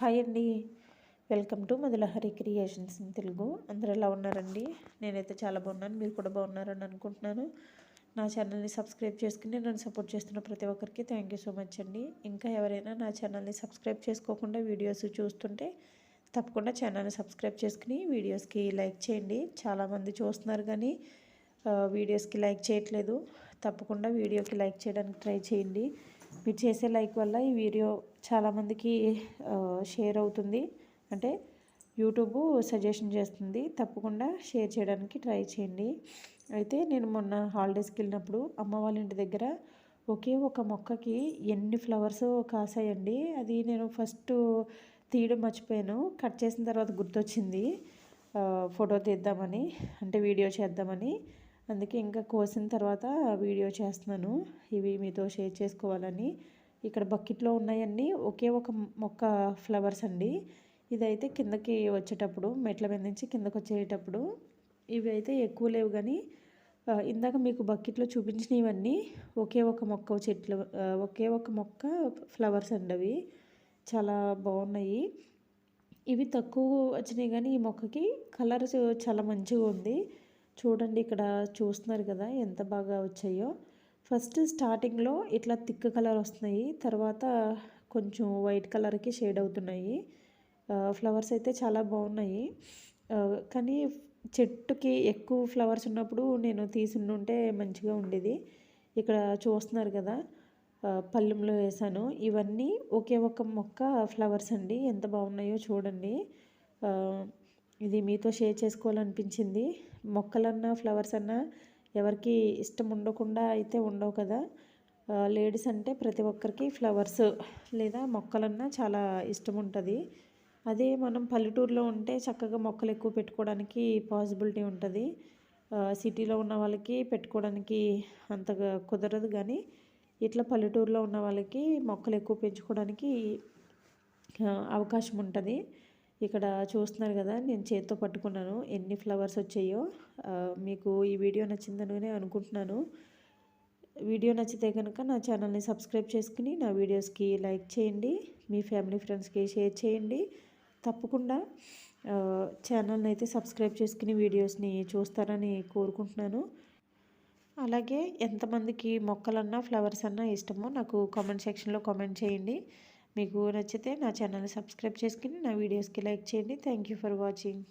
Hi అండి. Welcome to Madhulahari creations in Telugu. అందరూ ఎలా ఉన్నారండి? నేనైతే చాలా బాగున్నాను. మీరు కూడా బాగున్నారని అనుకుంటున్నాను. నా ఛానల్ని సబ్స్క్రైబ్ చేసుకుని నన్ను సపోర్ట్ చేస్తున్న ప్రతి ఒక్కరికి థ్యాంక్ యూ సో మచ్ అండి. ఇంకా ఎవరైనా నా ఛానల్ని సబ్స్క్రైబ్ చేసుకోకుండా వీడియోస్ చూస్తుంటే తప్పకుండా ఛానల్ని సబ్స్క్రైబ్ చేసుకుని వీడియోస్కి లైక్ చేయండి. చాలామంది చూస్తున్నారు కానీ వీడియోస్కి లైక్ చేయట్లేదు. తప్పకుండా వీడియోకి లైక్ చేయడానికి ట్రై చేయండి. మీరు చేసే లైక్ వల్ల ఈ వీడియో చాలామందికి షేర్ అవుతుంది. అంటే యూట్యూబ్ సజెషన్ చేస్తుంది. తప్పకుండా షేర్ చేయడానికి ట్రై చేయండి. అయితే నేను మొన్న హాలిడేస్కి వెళ్ళినప్పుడు అమ్మ వాళ్ళ ఇంటి దగ్గర ఒకే ఒక మొక్కకి ఎన్ని ఫ్లవర్స్ కాసాయండి. అది నేను ఫస్ట్ తీయడం మర్చిపోయాను. కట్ చేసిన తర్వాత గుర్తొచ్చింది. ఫోటో తీద్దామని అంటే వీడియో చేద్దామని. అందుకే ఇంకా కోసిన తర్వాత వీడియో చేస్తున్నాను. ఇవి మీతో షేర్ చేసుకోవాలని. ఇక్కడ బకెట్లో ఉన్నాయన్నీ ఒకే ఒక మొక్క ఫ్లవర్స్ అండి. ఇదైతే కిందకి వచ్చేటప్పుడు మెట్ల మీద నుంచి కిందకి వచ్చేటప్పుడు. ఇవి అయితే ఎక్కువ లేవు కానీ ఇందాక మీకు బకెట్లో చూపించినవన్నీ ఒకే ఒక మొక్క చెట్లు ఒకే ఒక మొక్క ఫ్లవర్స్ అండి అవి. చాలా బాగున్నాయి. ఇవి తక్కువ వచ్చినాయి కానీ ఈ మొక్కకి కలర్ చాలా మంచిగా ఉంది. చూడండి ఇక్కడ చూస్తున్నారు కదా ఎంత బాగా వచ్చాయో. ఫస్ట్ స్టార్టింగ్లో ఇట్లా థిక్ కలర్ వస్తున్నాయి. తర్వాత కొంచెం వైట్ కలర్కి షేడ్ అవుతున్నాయి. ఫ్లవర్స్ అయితే చాలా బాగున్నాయి. కానీ చెట్టుకి ఎక్కువ ఫ్లవర్స్ ఉన్నప్పుడు నేను ఉంటే మంచిగా ఉండేది. ఇక్కడ చూస్తున్నారు కదా పళ్ళెంలో వేసాను. ఇవన్నీ ఒకే ఒక మొక్క ఫ్లవర్స్ అండి. ఎంత బాగున్నాయో చూడండి. ఇది మీతో షేర్ చేసుకోవాలనిపించింది. మొక్కలన్నా ఫ్లవర్స్ అన్నా ఎవరికి ఇష్టం ఉండకుండా అయితే ఉండవు కదా. లేడీస్ అంటే ప్రతి ఒక్కరికి ఫ్లవర్స్ లేదా మొక్కలన్నా చాలా ఇష్టం ఉంటుంది. అదే మనం పల్లెటూరులో ఉంటే చక్కగా మొక్కలు ఎక్కువ పెట్టుకోవడానికి పాసిబిలిటీ ఉంటుంది. సిటీలో ఉన్న వాళ్ళకి పెట్టుకోవడానికి అంతగా కుదరదు కానీ ఇట్లా పల్లెటూరులో ఉన్న వాళ్ళకి మొక్కలు ఎక్కువ పెంచుకోవడానికి అవకాశం ఉంటుంది. ఇక్కడ చూస్తున్నారు కదా నేను చేతితో పట్టుకున్నాను. ఎన్ని ఫ్లవర్స్ వచ్చాయో. మీకు ఈ వీడియో నచ్చిందని అనుకుంటున్నాను. వీడియో నచ్చితే కనుక నా ఛానల్ని సబ్స్క్రైబ్ చేసుకుని నా వీడియోస్కి లైక్ చేయండి. మీ ఫ్యామిలీ ఫ్రెండ్స్కి షేర్ చేయండి. తప్పకుండా ఛానల్ని అయితే సబ్స్క్రైబ్ చేసుకుని వీడియోస్ని చూస్తారని కోరుకుంటున్నాను. అలాగే ఎంతమందికి మొక్కలన్నా ఫ్లవర్స్ అన్నా ఇష్టమో నాకు కామెంట్ సెక్షన్లో కామెంట్ చేయండి. మీకు నచ్చితే నా ఛానల్ని సబ్స్క్రైబ్ చేసుకుని నా వీడియోస్కి లైక్ చేయండి. Thank for watching